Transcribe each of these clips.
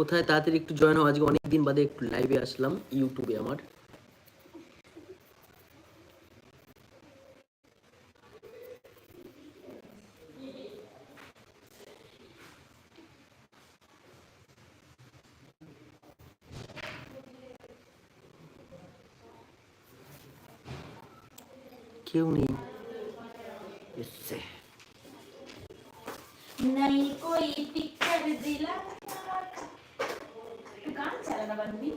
কোথায় তাড়াতাড়ি একটু জয়েন হও আজকে অনেক দিন বাদে একটু লাইভে আসলাম ইউটিউবে আমার কেউ নেই এসছে नहीं कोई पिक्चर दिला तू দাদা বান্ধবী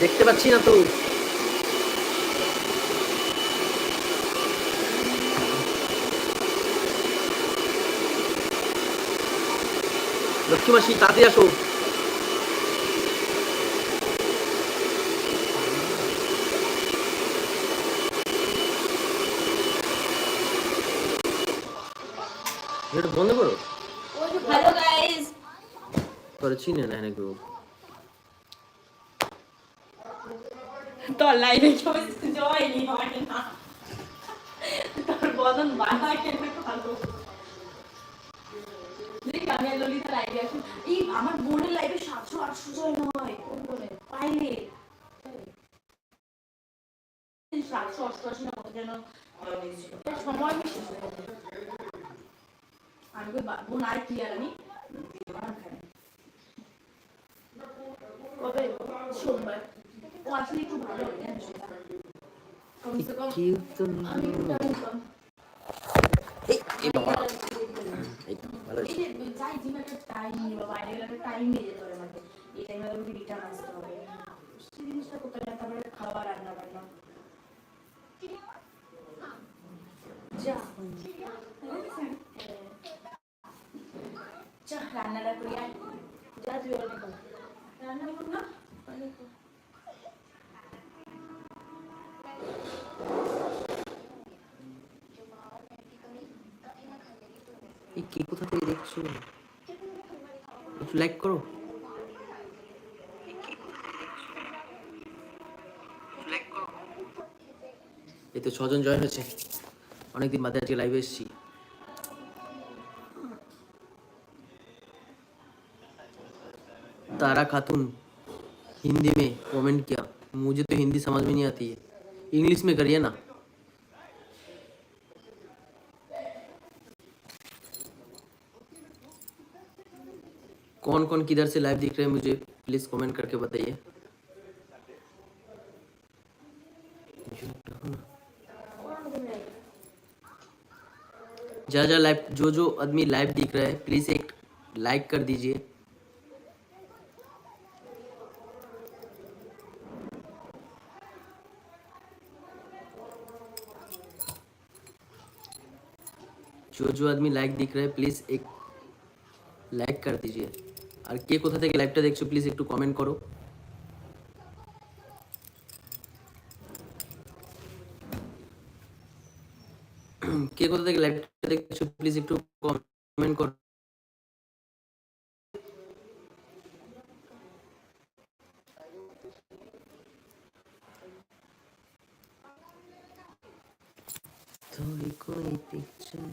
দেখতে পাচ্ছি না তো। মাসি তাতে আসো। এটা বন্ধ করো। চিনে না নাকি তো হয় না তোর বদন বাধা কেন ভালো? আমি ললিতা লাইভে আসি এই আমার বোনের লাইভে সাতশো আটশো জয় নয় কোন বোনের পাইলে সাতশো অষ্টআশি না কত যেন join হয়েছিল। তার সময় বেশি আমি বোন আর কি আর আমি? কবে? সোমবার। ও আসলে একটু ভালো কমসে কম কীর্তন আমি একটু জানতাম। এই এই বাবা এই তো, ভালো যাই জিমে একটা টাইম নিয়ে বাইরে গেলে একটা টাইম নিয়ে যেতে হবে আমাকে। এই টাইমে আমাকে রিটার্ন আসতে হবে। সেই জিনিসটা করতে হবে তারপরে খাওয়া রান্না বান্না যা রান্নাটা করি আর যা তুই রান্না করব না এই কে কোথা থেকে দেখছো একটু লাইক করো এই তো ছজন জয়েন হয়েছে অনেকদিন বাদে আজকে লাইভে এসেছি तारा खातून हिंदी में कमेंट किया मुझे तो हिंदी समझ में नहीं आती है इंग्लिश में करिए ना कौन कौन किधर से लाइव दिख रहे हैं मुझे? प्लीज़ कमेंट करके बताइए। जा जा लाइव जो जो आदमी लाइव दिख रहा है प्लीज़ एक लाइक कर दीजिए। जो जो आदमी लाइक दिख रहा है प्लीज़ एक लाइक कर दीजिए। আর কে কোথা থেকে লাইভটা দেখছো প্লিজ একটু কমেন্ট করো কে কোথা থেকে লাইভটা দেখছো প্লিজ একটু কমেন্ট করো थोड़ी कोई पिक्चर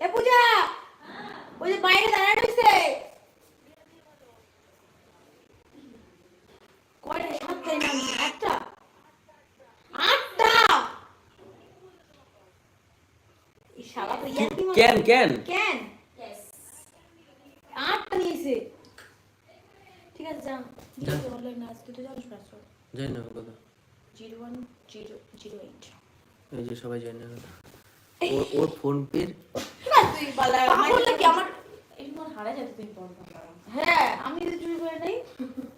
এ পূজা ওই যে বাইরে দাঁড়ানো রয়েছে। কয়টা? সাতটায় নাম আটটা? আটটা? এই। কেন কেন? কেন? আটটা নিয়েছে। ঠিক আছে যা। অনলাইন তো জানিস জানি না zero one zero zero eight. এই যে সবাই জানি না ওর ওর ফোন পের তুই বলা পাগল নাকি আমার এই মন হারা যাবে তুই বল হ্যাঁ আমি যদি চুরি করে নেই।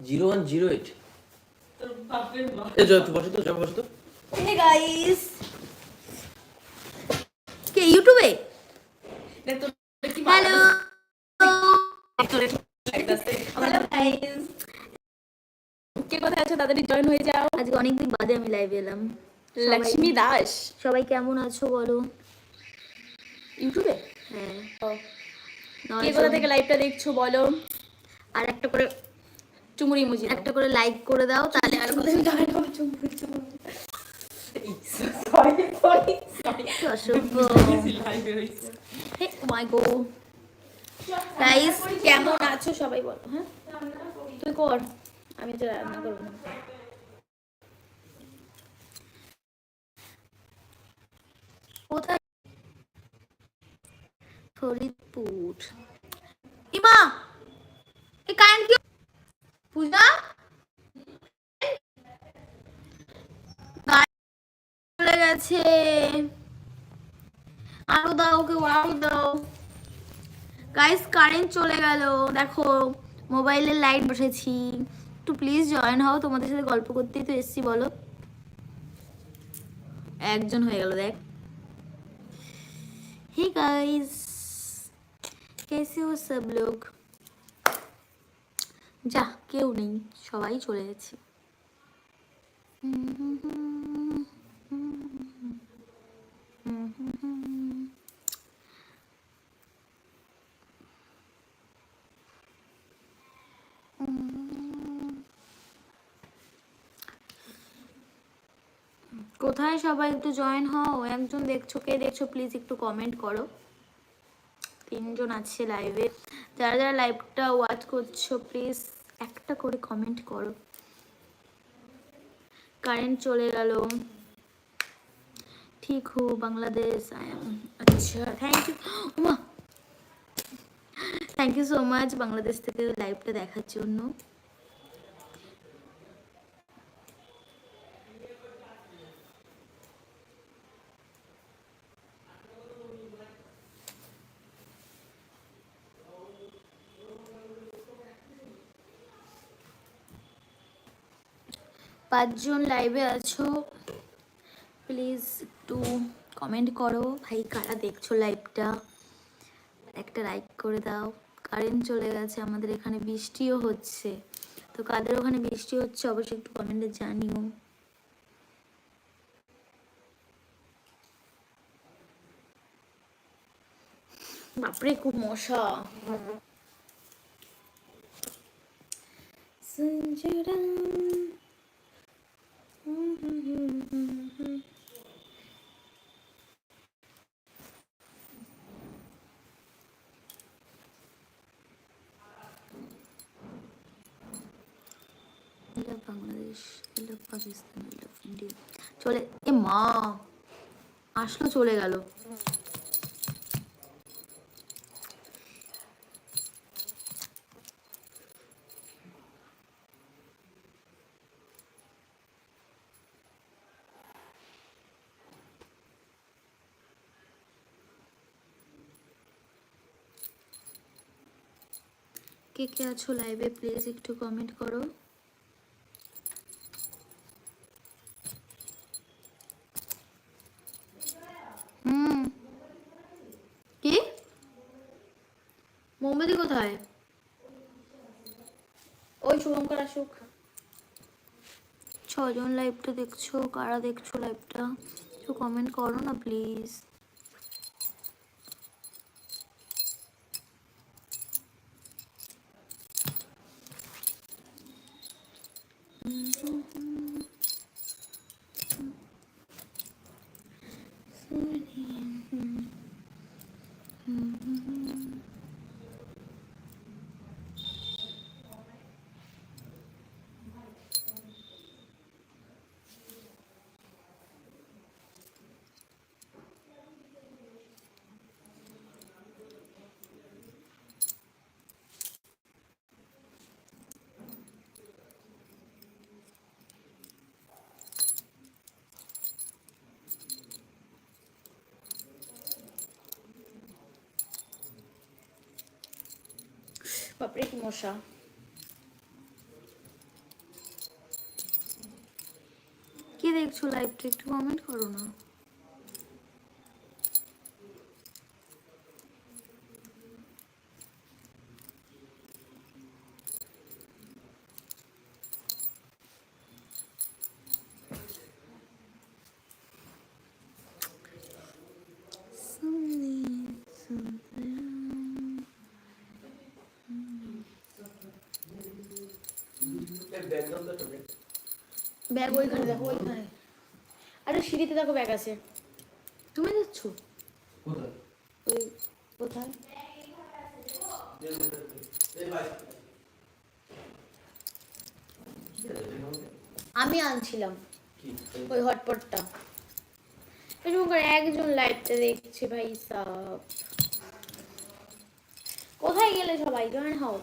Zero one zero eight. তোর বাপের মা। এ জয় তুই বসো তো জয় বসো তো। হে গাইস কে ইউটিউবে? দেখ তোর কি হ্যালো কে কোথায় আছো? তাড়াতাড়ি জয়েন হয়ে যাও। আজকে অনেকদিন বাদে আমি লাইভে এলাম। লক্ষ্মী দাস। সবাই কেমন আছো বলো? ইউটিউবে হ্যাঁ। কে কোথা থেকে লাইভটা দেখছ বলো? আর একটা করে চুমুরি মুজি একটা করে লাইক করে দাও তাহলে আর হবে চুমুরি চুমুরি। Sorry sorry my god guys কেমন আছো সবাই বলো হ্যাঁ? তুই কর আমি তো রান্না করব না কোথায় ফরিদপুর। ইমা এ কারেন্ট কি? পূজা? চলে গেছে। আরও দাও ওকে, আরও দাও। গাইস কারেন্ট চলে গেল। দেখো মোবাইলের লাইট বসেছি। একটু প্লিজ জয়েন হও, তোমাদের সাথে গল্প করতেই তো এসছি, বলো। একজন হয়ে গেল, দেখ। হে গাইস कैसे हो सब लोग যা কেউ নেই সবাই চলে গেছে কোথায় সবাই একটু জয়েন হও একজন দেখছো কে দেখছো প্লিজ একটু কমেন্ট করো তিনজন আছে লাইভে যারা যারা লাইভটা ওয়াচ করছ প্লিজ একটা করে কমেন্ট করো। কারেন্ট চলে গেল। ঠিক হো, বাংলাদেশ আচ্ছা thank you thank you so much Bangladesh থেকে লাইভটা দেখার জন্য। পাঁচজন লাইভে আছো প্লিজ একটু কমেন্ট করো, ভাই কারা দেখছ লাইভটা একটা লাইক করে দাও। কারেন্ট চলে গেছে, আমাদের এখানে বৃষ্টিও হচ্ছে। তো কাদের ওখানে বৃষ্টি হচ্ছে অবশ্যই একটু কমেন্টে জানিও। বাপরে, খুব মশা। love Bangladesh I love Pakistan I love India চলে এ মা আসলো চলে গেল। কে কে আছো লাইভে প্লিজ একটু কমেন্ট করো। হুম। কি? মোমবাতি কোথায়? ওই শুভঙ্কর আসুক। ছজন লাইভটা দেখছ, কারা দেখছ লাইভটা একটু কমেন্ট করো না প্লিজ Mm-hmm. বাপরে কি মশা। কি দেখছ লাইভটা একটু কমেন্ট করো না। ব্যাগ ওইখানে দেখো ওইখানে। আরে সিঁড়িতে দেখো ব্যাগ আছে। তুমি যাচ্ছ? ওই কোথায়? আমি আনছিলাম ওই হটপটটা। এরকম করে একজন লাইভটা দেখছে ভাই সাব। কোথায় গেলে সবাই? জয়েন হও।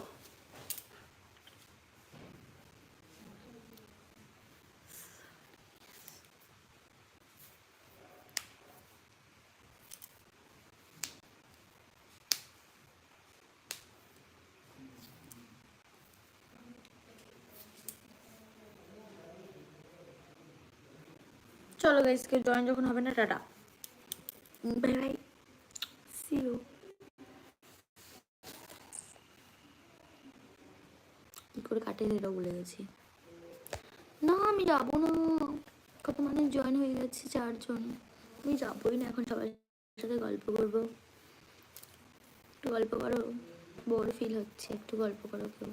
চলো গাইস কেউ জয়েন যখন হবে না, tata. Bye bye see you করে কাটে সেটা ভুলে গেছি। না, আমি যাব না। কত মানুষ জয়েন হয়ে গেছে, চারজন। আমি যাবোই না এখন সবার সাথে গল্প করব। একটু গল্প করো বোর ফিল হচ্ছে, একটু গল্প করো কেউ।